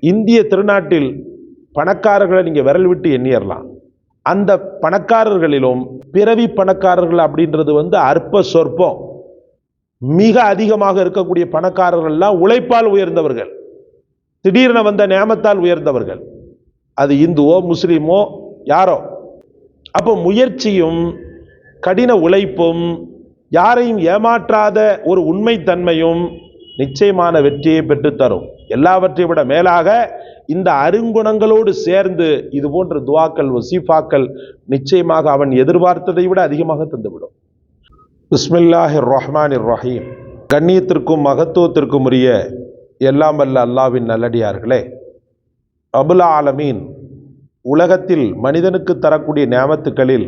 இந்திய திருநாட்டில் பணக்காரர்களை நீங்கள் விரல் விட்டு எண்ணிடலாம் அந்த பணக்காரர்களிலும் பிறவி பணக்காரர்கள் அப்படின்றது வந்து அற்ப சொற்பம். மிக அதிகமாக இருக்கக்கூடிய பணக்காரர்கள்லாம் உழைப்பால் உயர்ந்தவர்கள். திடீரென வந்த நியமத்தால் உயர்ந்தவர்கள். அது இந்துவோ முஸ்லீமோ யாரோ. அப்போ முயற்சியும் கடின உழைப்பும் யாரையும் ஏமாற்றாத ஒரு உண்மைத்தன்மையும் நிச்சயமான வெற்றியை பெற்றுத்தரும் எல்லாவற்றை விட மேலாக இந்த அருங்குணங்களோடு சேர்ந்து இது போன்ற துவாக்கள் வசீஃபாக்கள் நிச்சயமாக அவன் எதிர்பார்த்ததை விட அதிகமாக தந்துவிடும். பிஸ்மில்லாஹி ரஹ்மான் ரஹீம் கண்ணியத்திற்கும் மகத்துவத்திற்கும் உரிய எல்லாம் வல்ல அல்லாவின் நல்லடியார்களே. அபுல் ஆலமீன் உலகத்தில் மனிதனுக்கு தரக்கூடிய நியமத்துக்களில்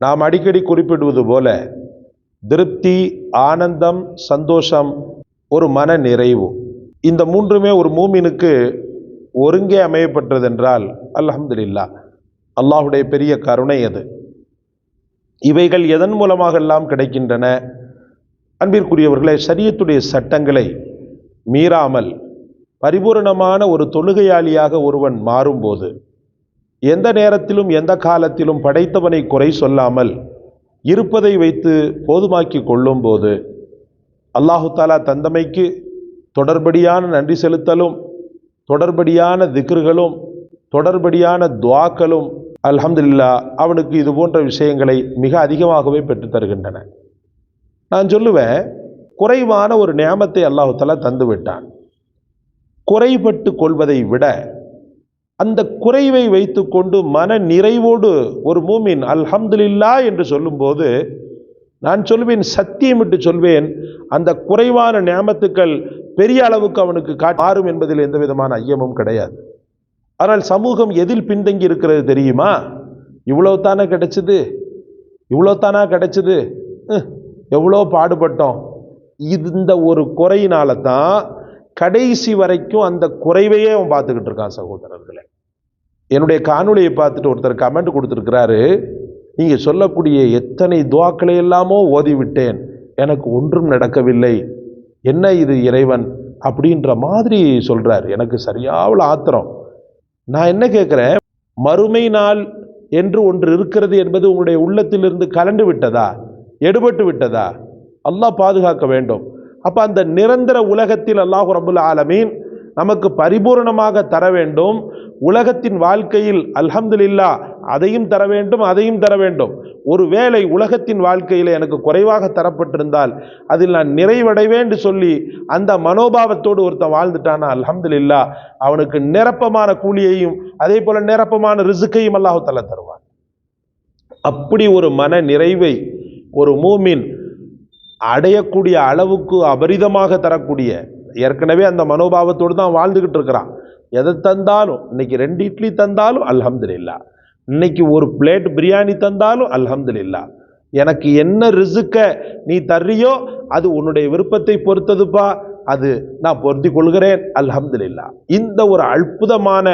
நாம் அடிக்கடி குறிப்பிடுவது போல திருப்தி ஆனந்தம் சந்தோஷம் ஒரு மன நிறைவு இந்த மூன்றுமே ஒரு மூமினுக்கு ஒருங்கே அமையப்பட்டதென்றால் அல்ஹம்துலில்லா அல்லாஹுடைய பெரிய கருணை அது. இவைகள் எதன் மூலமாக எல்லாம் கிடைக்கின்றன? அன்பிற்குரியவர்களை சரியத்துடைய சட்டங்களை மீறாமல் பரிபூரணமான ஒரு தொழுகையாளியாக ஒருவன் மாறும்போது எந்த நேரத்திலும் எந்த காலத்திலும் படைத்தவனை குறை சொல்லாமல் இருப்பதை வைத்து போதுமாக்கி கொள்ளும்போது அல்லாஹு தாலா தந்தமைக்கு தொடர்படியான நன்றி செலுத்தலும் தொடர்படியான திக்ருகளும் தொடர்படியான துவாக்களும் அல்ஹம்துலில்லா அவனுக்கு இது போன்ற விஷயங்களை மிக அதிகமாகவே பெற்று தருகின்றன. நான் சொல்லுவேன் குறைவான ஒரு நியமத்தை அல்லாஹு தாலா தந்து விட்டான். குறைபட்டு கொள்வதை விட அந்த குறைவை வைத்துக்கொண்டு மன நிறைவோடு ஒரு மூமின் அல்ஹம்துலில்லா என்று சொல்லும்போது நான் சொல்வேன் சத்தியம் விட்டு சொல்வேன். அந்த குறைவான நியமத்துக்கள் பெரிய அளவுக்கு அவனுக்கு காட் மாறும் என்பதில் எந்த விதமான ஐயமும் கிடையாது. ஆனால் சமூகம் எதில் பின்தங்கி இருக்கிறது தெரியுமா? இவ்வளோ தானே கிடைச்சது? இவ்வளோ தானா கிடைச்சது? எவ்வளோ பாடுபட்டோம்? இது இந்த ஒரு குறையினால தான் கடைசி வரைக்கும் அந்த குறைவையே அவன் பார்த்துக்கிட்டு இருக்கான் சகோதரர்களை. என்னுடைய காணொளியை பார்த்துட்டு ஒருத்தர் கமெண்ட் கொடுத்துருக்கிறாரு. நீங்கள் சொல்லக்கூடிய எத்தனை துவாக்களை எல்லாமோ ஓதி விட்டேன் எனக்கு ஒன்றும் நடக்கவில்லை. என்ன இது இறைவன்? அப்படின்ற மாதிரி சொல்கிறார் எனக்கு சரியாவில் ஆத்திரம். நான் என்ன கேட்குறேன்? மறுமை நாள் என்று ஒன்று இருக்கிறது என்பது உங்களுடைய உள்ளத்திலிருந்து கலண்டு விட்டதா? எடுபட்டு விட்டதா? அல்லாஹ் பாதுகாக்க வேண்டும். அப்போ அந்த நிரந்தர உலகத்தில் அல்லாஹ் ரபுல் ஆலமீன் நமக்கு பரிபூரணமாக தர வேண்டும். உலகத்தின் வாழ்க்கையில் அல்ஹம்துலில்லா அதையும் தர வேண்டும் அதையும் தர வேண்டும். ஒரு வேளை உலகத்தின் வாழ்க்கையில் எனக்கு குறைவாக தரப்பட்டிருந்தால் அதில் நான் நிறைவடைவேன் சொல்லி அந்த மனோபாவத்தோடு ஒருத்தன் வாழ்ந்துட்டானா அல்ஹம்துலில்லா அவனுக்கு நிரப்பமான கூலியையும் அதே போல நிரப்பமான ரிசுக்கையும் அல்லாஹு தருவான். அப்படி ஒரு மன நிறைவை ஒரு மூமின் அடையக்கூடிய அளவுக்கு அபரிதமாக தரக்கூடிய ஏற்கனவே அந்த மனோபாவத்தோடு தான் வாழ்ந்துக்கிட்டு இருக்கிறான். எதை தந்தாலும் இன்னைக்கு ரெண்டு இட்லி தந்தாலும் அல்ஹம்துலில்லா. இன்னைக்கு ஒரு பிளேட் பிரியாணி தந்தாலும் அல்ஹம்துலில்லா எனக்கு என்ன ரிசுக்க நீ தர்றியோ அது உன்னுடைய விருப்பத்தை பொறுத்ததுப்பா. அது நான் பொருத்தி கொள்கிறேன். அல்ஹம்துலில்லா இந்த ஒரு அற்புதமான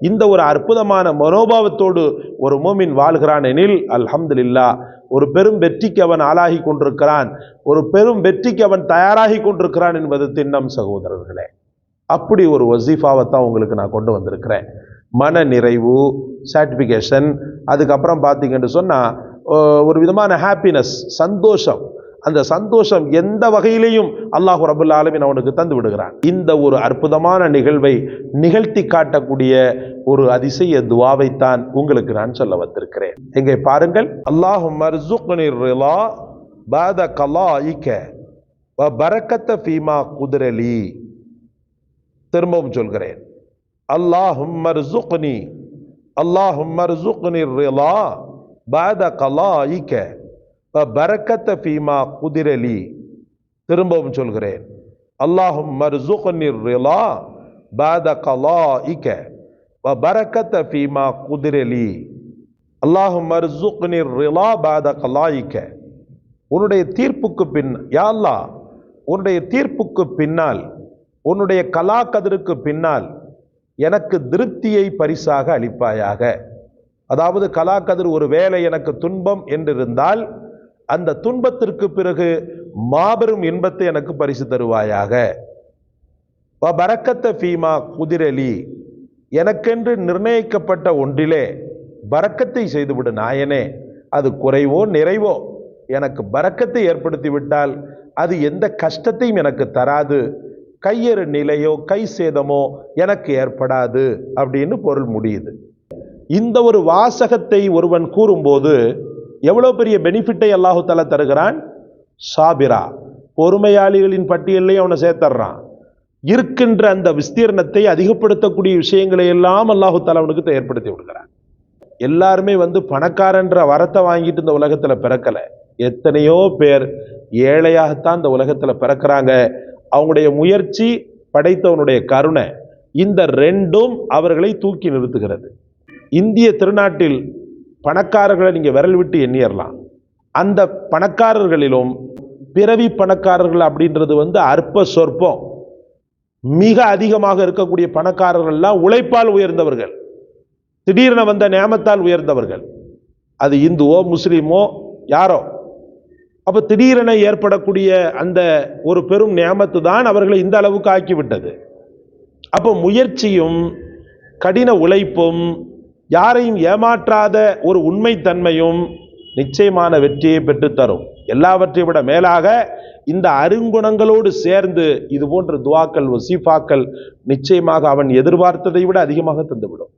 இந்த ஒரு அற்புதமான மனோபாவத்தோடு ஒரு மோமின் வாழ்கிறான் எனில் அல்ஹம்துலில்லா ஒரு பெரும் வெற்றிக்கு அவன் ஆளாகி கொண்டிருக்கிறான். ஒரு பெரும் வெற்றிக்கு அவன் தயாராகி கொண்டிருக்கிறான் என்பது திண்ணம் சகோதரர்களே. அப்படி ஒரு வசீஃபாவை தான் உங்களுக்கு நான் கொண்டு வந்திருக்கிறேன். மன நிறைவு சாட்டிஃபிகேஷன் அதுக்கப்புறம் பார்த்தீங்கன்னு சொன்னால் ஒரு விதமான ஹாப்பினஸ் சந்தோஷம். அந்த சந்தோஷம் எந்த வகையிலையும் அல்லாஹ் ரபுல் ஆலமின் அவனுக்கு தந்து விடுகிறான். இந்த ஒரு அற்புதமான நிகழ்வை நிகழ்த்தி காட்டக்கூடிய ஒரு அதிசய துவாவைத்தான் உங்களுக்கு நான் சொல்ல வந்திருக்கிறேன். எங்கே பாருங்கள். அல்லாஹும் பாத கலா வ பரக்கத்த ஃபீமா குதிரலி. திரும்பவும் சொல்கிறேன். அல்லாஹும் மர்சுக்னி அல்லாஹும் மர்சுக்னி ரிலா பாத கலாயிக்க வ பரக்கத்த ஃபீமா குதிரலி திரும்பவும் சொல்கிறேன். அல்லாஹும் மர்சுக்னி ரிலா பாத கலாயிக்க வ பரக்கத்த ஃபீமா குதிரலி அல்லாஹும் மர்சுக்னி ரிலா பாத கலாயிக்க உன்னுடைய தீர்ப்புக்கு பின் யா அல்லாஹ் உன்னுடைய தீர்ப்புக்கு பின்னால் உன்னுடைய கலா கதிருக்கு பின்னால் எனக்கு திருப்தியை பரிசாக அளிப்பாயாக. அதாவது கலா கதிர் ஒரு வேலை எனக்கு துன்பம் என்றிருந்தால் அந்த துன்பத்திற்கு பிறகு மாபெரும் இன்பத்தை எனக்கு பரிசு தருவாயாக. பரக்கத்த ஃபீமா குதிரலி எனக்கென்று நிர்ணயிக்கப்பட்ட ஒன்றிலே பறக்கத்தை செய்துவிடு நாயனே அது குறைவோ நிறைவோ? எனக்கு பறக்கத்தை ஏற்படுத்தி விட்டால் அது எந்த கஷ்டத்தையும் எனக்கு தராது. கையறு நிலையோ கை சேதமோ எனக்கு ஏற்படாது அப்படின்னு பொருள் முடியுது. இந்த ஒரு வாசகத்தை ஒருவன் கூறும்போது எவ்வளோ பெரிய பெனிஃபிட்டை அல்லாஹு தருகிறான்? சாபிரா. பொறுமையாளிகளின் பட்டியலையும் அவனை சேர்த்துறான் இருக்கின்ற அந்த விஸ்தீர்ணத்தை அதிகப்படுத்தக்கூடிய விஷயங்களை எல்லாம் அல்லாஹு அவனுக்கு ஏற்படுத்தி விடுகிறான். எல்லாருமே வந்து பணக்காரன்ற வரத்தை வாங்கிட்டு இந்த உலகத்தில் பிறக்கல. எத்தனையோ பேர் ஏழையாகத்தான் இந்த உலகத்தில் பிறக்கிறாங்க. அவங்களுடைய முயற்சி படைத்தவனுடைய கருணை இந்த ரெண்டும் அவர்களை தூக்கி நிறுத்துகிறது. இந்திய திருநாட்டில் பணக்காரர்களை நீங்கள் விரல் விட்டு எண்ணியறலாம் அந்த பணக்காரர்களிலும் பிறவி பணக்காரர்கள் அப்படின்றது வந்து அற்ப சொற்பம். மிக அதிகமாக இருக்கக்கூடிய பணக்காரர்கள்லாம் உழைப்பால் உயர்ந்தவர்கள். திடீரென வந்த நியமத்தால் உயர்ந்தவர்கள். அது இந்துவோ முஸ்லீமோ யாரோ அப்போ திடீரென ஏற்படக்கூடிய அந்த ஒரு பெரும் நியமத்து தான் அவர்களை இந்த அளவுக்கு ஆக்கிவிட்டது. அப்போ முயற்சியும் கடின உழைப்பும் யாரையும் ஏமாற்றாத ஒரு உண்மைத்தன்மையும் நிச்சயமான வெற்றியை பெற்றுத்தரும். எல்லாவற்றை விட மேலாக இந்த அருங்குணங்களோடு சேர்ந்து இது போன்ற துவாக்கள் வசீஃபாக்கள் நிச்சயமாக அவன் எதிர்பார்த்ததை விட அதிகமாக தந்துவிடும்.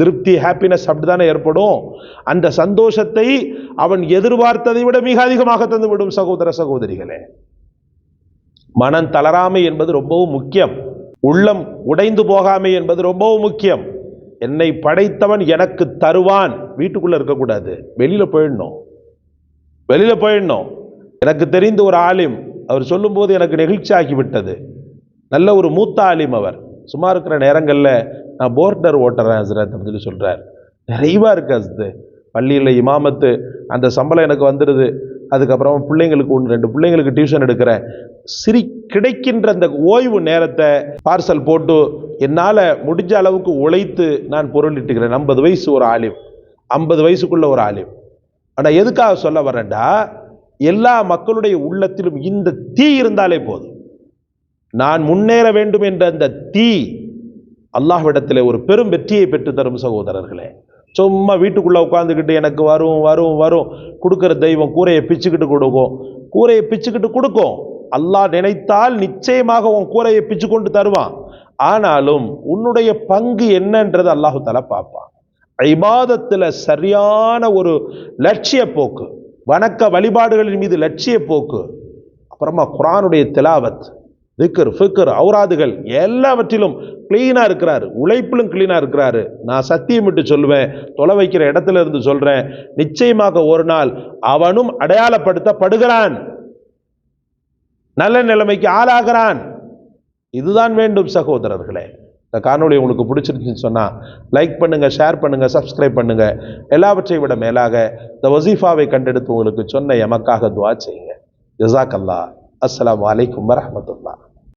திருப்தி ஹாப்பினஸ் அப்படித்தானே ஏற்படும்? அந்த சந்தோஷத்தை அவன் எதிர்பார்த்ததை விட மிக அதிகமாக தந்துவிடும் சகோதர சகோதரிகளே. மனம் தளராமை என்பது ரொம்பவும் முக்கியம். உள்ளம் உடைந்து போகாமை என்பது ரொம்பவும் முக்கியம். என்னை படைத்தவன் எனக்கு தருவான். வீட்டுக்குள்ளே இருக்கக்கூடாது. வெளியில் போயிடணும். வெளியில் போயிடணும். எனக்கு தெரிந்த ஒரு ஆலிம் அவர் சொல்லும்போது எனக்கு நெகிழ்ச்சி ஆகிவிட்டது நல்ல ஒரு மூத்த ஆலிம் அவர். சும்மா இருக்கிற நேரங்களில் நான் போர்டர் ஓட்டுறேன் ஹசரத் அப்படின்னு சொல்லி சொல்றார். நிறைவாக இருக்கு ஹசரத்து பள்ளியில் இமாமத்து அந்த சம்பளம் எனக்கு வந்துடுது அதுக்கப்புறம் பிள்ளைங்களுக்கு ஒன்று ரெண்டு பிள்ளைங்களுக்கு டியூஷன் எடுக்கிறேன். சிரி கிடைக்கின்ற அந்த ஓய்வு நேரத்தை பார்சல் போட்டு என்னால் முடிஞ்ச அளவுக்கு உழைத்து நான் பொருளிட்டுக்கிறேன் ஐம்பது வயசு ஒரு ஆலிம். ஐம்பது வயசுக்குள்ள ஒரு ஆலிம். ஆனால் எதுக்காக சொல்ல வரேன்டா எல்லா மக்களுடைய உள்ளத்திலும் இந்த தீ இருந்தாலே போதும். நான் முன்னேற வேண்டும் என்ற அந்த தீ அல்லாஹ்விடத்தில் ஒரு பெரும் வெற்றியை பெற்று தரும் சகோதரர்களே. சும்மா வீட்டுக்குள்ளே உட்காந்துக்கிட்டு எனக்கு வரும் வரும் வரும். கொடுக்குற தெய்வம் கூரையை பிச்சுக்கிட்டு கொடுக்கும். கூரையை பிச்சுக்கிட்டு கொடுக்கும். அல்லாஹ் நினைத்தால் நிச்சயமாக உன் கூரையை பிச்சு கொண்டு தருவான். ஆனாலும் உன்னுடைய பங்கு என்னன்றது அல்லாஹு தஆலா பார்ப்பான். ஐபாதத்தில் சரியான ஒரு லட்சிய போக்கு வணக்க வழிபாடுகளின் மீது லட்சிய போக்கு அப்புறமா குரானுடைய திலாவத். திக்கர் ஃபிக்கர் அவுராதுகள் எல்லாவற்றிலும் கிளீனாக இருக்கிறாரு. உழைப்பிலும் கிளீனாக இருக்கிறாரு. நான் சத்தியம் விட்டு சொல்லுவேன். தொலை வைக்கிற இடத்துல இருந்து சொல்கிறேன் நிச்சயமாக ஒரு நாள் அவனும் அடையாளப்படுத்தப்படுகிறான். நல்ல நிலைமைக்கு ஆளாகிறான். இதுதான் வேண்டும் சகோதரர்களே. இந்த காணொளி உங்களுக்கு பிடிச்சிருந்துச்சுன்னு சொன்னால் லைக் பண்ணுங்கள் ஷேர் பண்ணுங்கள் சப்ஸ்கிரைப் பண்ணுங்கள் எல்லாவற்றை விட மேலாக இந்த வசீஃபாவை கண்டெடுத்து உங்களுக்கு சொன்ன எமக்காக துவா செய்யுங்க. ஜசாக் அல்லா அஸ்லாம் அலைக்கும் வரமத்துல்லா